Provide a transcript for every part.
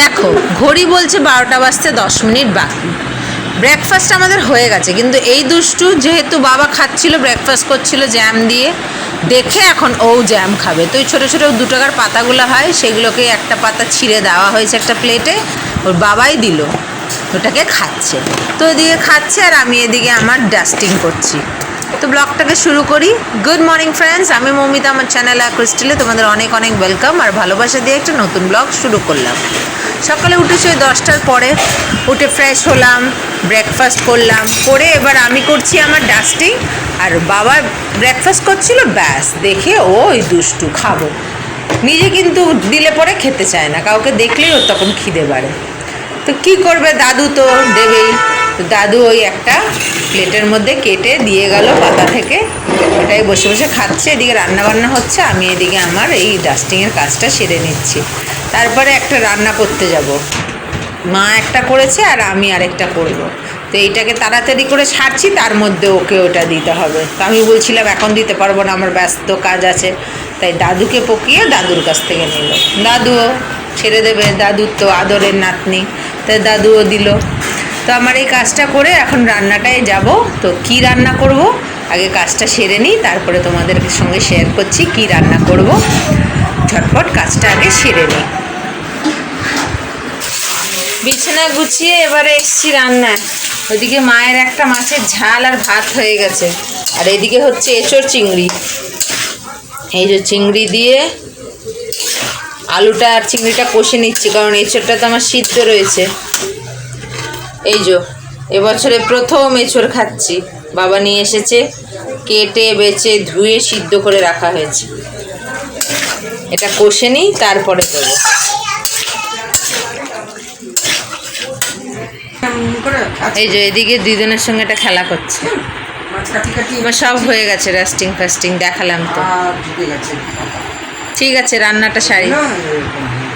দেখো, ঘড়ি বলছে বারোটা বাজতে দশ মিনিট বাকি। ব্রেকফাস্ট আমাদের হয়ে গেছে, কিন্তু এই দুষ্টু যেহেতু বাবা খাচ্ছিল ব্রেকফাস্ট করছিল জ্যাম দিয়ে, দেখে এখন ও জ্যাম খাবে। তো ওই ছোটো ছোটো দু টাকার পাতাগুলো হয়, সেগুলোকে একটা পাতা ছিঁড়ে দেওয়া হয়েছে একটা প্লেটে ওর বাবাই দিল, ওটাকে খাচ্ছে। তো এদিকে খাচ্ছে আর আমি এদিকে আমার ডাস্টিং করছি। তো ব্লগটাকে শুরু করি। গুড মর্নিং ফ্রেন্ডস আমি মৌমিতা, আমার চ্যানেল ক্রিস্টেলে তোমাদের অনেক অনেক ওয়েলকাম আর ভালোবাসা দিয়ে একটা নতুন ব্লগ শুরু করলাম। সকালে উঠেছি ওই দশটার পরে, উঠে ফ্রেশ হলাম ব্রেকফাস্ট করলাম, করে এবার আমি করছি আমার ডাস্টিং আর বাবা ব্রেকফাস্ট করছিল, ব্যাস, দেখে ওই দুষ্টু, খাব। নিজে কিন্তু দিলে পরে খেতে চায় না, কাউকে দেখলেই ওর তখন খিদে বাড়ে। তো কি করবে দাদু তো দেবেই। তো দাদু ওই একটা প্লেটের মধ্যে কেটে দিয়ে গেল পাতা থেকে। ওটাই বসে বসে খাচ্ছে, এদিকে রান্না বান্না হচ্ছে, আমি এদিকে আমার এই ডাস্টিংয়ের কাজটা সেরে নিচ্ছি। তারপরে একটা রান্না করতে যাব। মা একটা করেছে আর আমি আরেকটা করব। তো এইটাকে তাড়াতাড়ি করে ছাড়ছি, তার মধ্যে ওকে ওটা দিতে হবে। তো আমি বলছিলাম, এখন দিতে পারব না, আমার ব্যস্ত কাজ আছে। তাই দাদুকে পকিয়ে দাদুর কাছ থেকে নিল। দাদুও ছেড়ে দেবে। দাদুর তো আদরের নাতনি। তাই দাদুও দিল। তো আমার এই কাজটা করে এখন রান্নাটায় যাব। তো কি রান্না করব? আগে কাজটা সেরে নিই, তারপরে তোমাদের সঙ্গে শেয়ার করছি কি রান্না করব। ঝটপট কাজটা আগে সেরে নিই। বিছানা গুছিয়ে এবারে এসছি রান্নায়। ওইদিকে মায়ের একটা মাছের ঝাল আর ভাত হয়ে গেছে। আর এদিকে হচ্ছে এঁচড় চিংড়ি। এই যে চিংড়ি দিয়ে আলুটা আর চিংড়িটা কষে নিচ্ছি কারণ এঁচড়টা তো আমার সিদ্ধ রয়েছে। এই যে এবছরে প্রথম এঁচড় খাচ্ছি। বাবা নিয়ে এসেছে কেটে বেছে ধুয়ে সিদ্ধ করে রাখা হয়েছে। এটা কষে নিই তারপরে দেবো। এই যে এদিকে দুজনের সঙ্গে এটা খেলা করছে। সব হয়ে গেছে রাস্টিং ফাস্টিং দেখালাম তো। ঠিক আছে রান্নাটা সারি।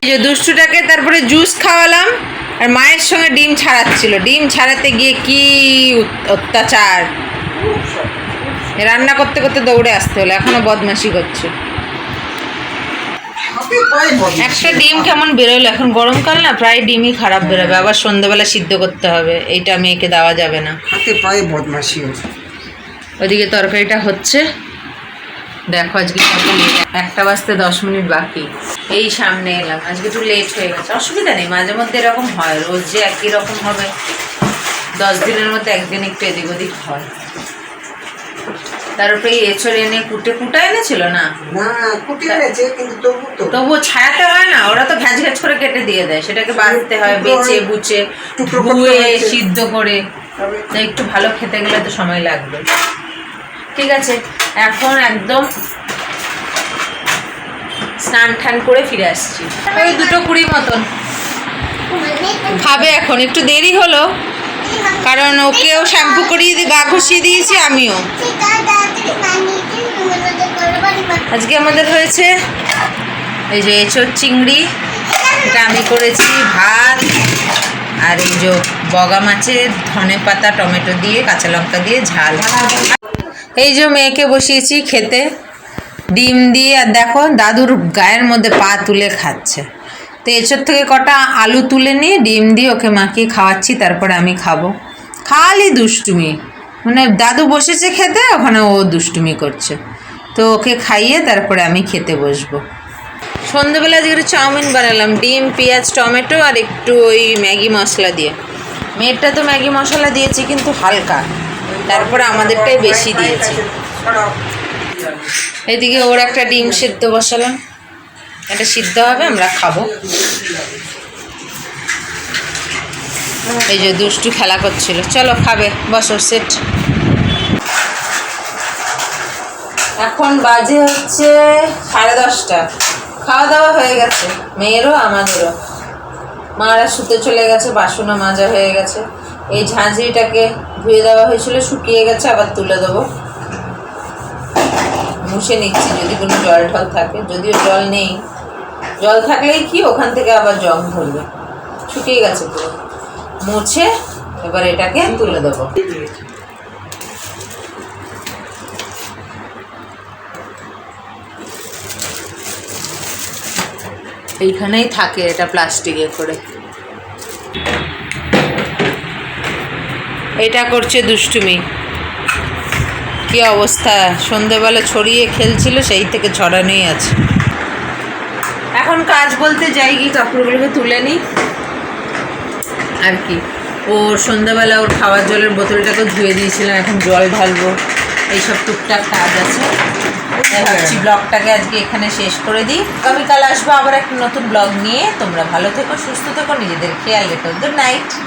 যে দুষ্টুটাকে তারপরে জুস খাওয়ালাম আর মায়ের সঙ্গে ডিম ছাড়াচ্ছিল। ডিম ছাড়াতে গিয়ে কি অত্যাচার। রান্না করতে করতে দৌড়ে আসতে হলো এখনও বদমাশি করছে। একটা ডিম কেমন বেরোলো এখন গরমকাল না প্রায় ডিমই খারাপ বেরোবে। আবার সন্ধ্যাবেলা সিদ্ধ করতে হবে এইটা মেয়েকে দেওয়া যাবে না। হাতে পায়ে বদমাসি ওদিকে তরকারিটা হচ্ছে। দেখো আজকে কত। একটা বাজতে দশ মিনিট বাকি। এই সামনে এলাম। আজকে একটু লেট হয়ে গেছে। অসুবিধা নেই মাঝে মধ্যে এরকম হয়। রোজ যে একই রকম হবে দশ দিনের মধ্যে একদিন একটু এদিক ওদিক হয়। তারপরে এই এঁচড় এনে কুটে কুটা এনেছিল না? তবুও ছায়াতে হয় না ওরা তো ঘ্যাচ ঘ্যাচ করে কেটে দিয়ে দেয়। সেটাকে বাঁধতে হয় বেছে বুচে ধুয়ে সিদ্ধ করে। একটু ভালো খেতে গেলে তো সময় লাগবে। ঠিক আছে, এখন একদম স্নান টান করে ফিরে আসছি। ওই দুটো কুড়ি মতন। খাবে এখন, একটু দেরি হলো, কারণ ওকেও শ্যাম্পু করিয়ে দিয়ে গা ঘষিয়ে দিয়েছি, আমিও। আজকে আমাদের হয়েছে এই যে এঁচড় চিংড়ি, এটা আমি করেছি ভাত, আর এই যে বগা মাছের ধনে পাতা, টমেটো দিয়ে, কাঁচা লঙ্কা দিয়ে ঝাল। এই যে মেয়েকে বসিয়েছি খেতে, ডিম দিয়ে, আর দেখো দাদুর গায়ের মধ্যে পা তুলে খাচ্ছে। তো এঁচড় থেকে কটা আলু তুলে নিয়ে ডিম দিয়ে ওকে মাখিয়ে খাওয়াচ্ছি, তারপরে আমি খাব। খালি দুষ্টুমি। মানে দাদু বসেছে খেতে, ওখানে ও দুষ্টুমি করছে। তো ওকে খাইয়ে তারপরে আমি খেতে বসবো। সন্ধেবেলা আজকে চাউমিন বানালাম, ডিম, পেঁয়াজ, টমেটো আর একটু ওই ম্যাগি মশলা দিয়ে। মেয়েরটা তো ম্যাগি মশলা দিয়েছি, কিন্তু হালকা। তারপরে আমাদেরটাই বেশি দিয়েছি। এদিকে ওর একটা ডিম সিদ্ধ বসালাম। এটা সিদ্ধ হবে, আমরা খাব। এই যে দুষ্টু খেলা করছিল। চলো, খাবে। বসো সেট। এখন বাজে হচ্ছে সাড়ে দশটা। খাওয়া দাওয়া হয়ে গেছে। মেয়েরও, আমাদেরও। মারা শুতে চলে গেছে বাসনও মাজা হয়ে গেছে। এই ঝাঁঝরিটাকে ধুয়ে দেওয়া হয়েছিল, শুকিয়ে গেছে, আবার তুলে দেবো। মুছে নিচ্ছি, যদি কোনো জল টল থাকে। যদিও জল নেই। জল থাকলেই কি? ওখান থেকে আবার জং ধরবে। শুকিয়ে গেছে পুরো। মুছে, এবার এটাকে তুলে দেবো। এইখানেই থাকে এটা প্লাস্টিকে করে। এটা করছে দুষ্টুমি। কি অবস্থা? সন্ধেবেলা ছড়িয়ে খেলছিল, সেই থেকে ছড়ানোই আছে। এখন কাজ বলতে যাই কি, কাপড়গুলোকে তুলে নিই। আর কি। ও সন্ধ্যাবেলা ওর খাওয়ার জলের বোতলটাকে ধুয়ে দিয়েছিলাম, এখন জল ঢালবো। এইসব টুকটাক কাজ আছে। ভাবছি ব্লগটাকে আজকে এখানে শেষ করে দিই। আগামীকাল আসব আবার একটা নতুন ব্লগ নিয়ে। তোমরা ভালো থেকো, সুস্থ থেকো, নিজেদের খেয়াল রেখো। Good night.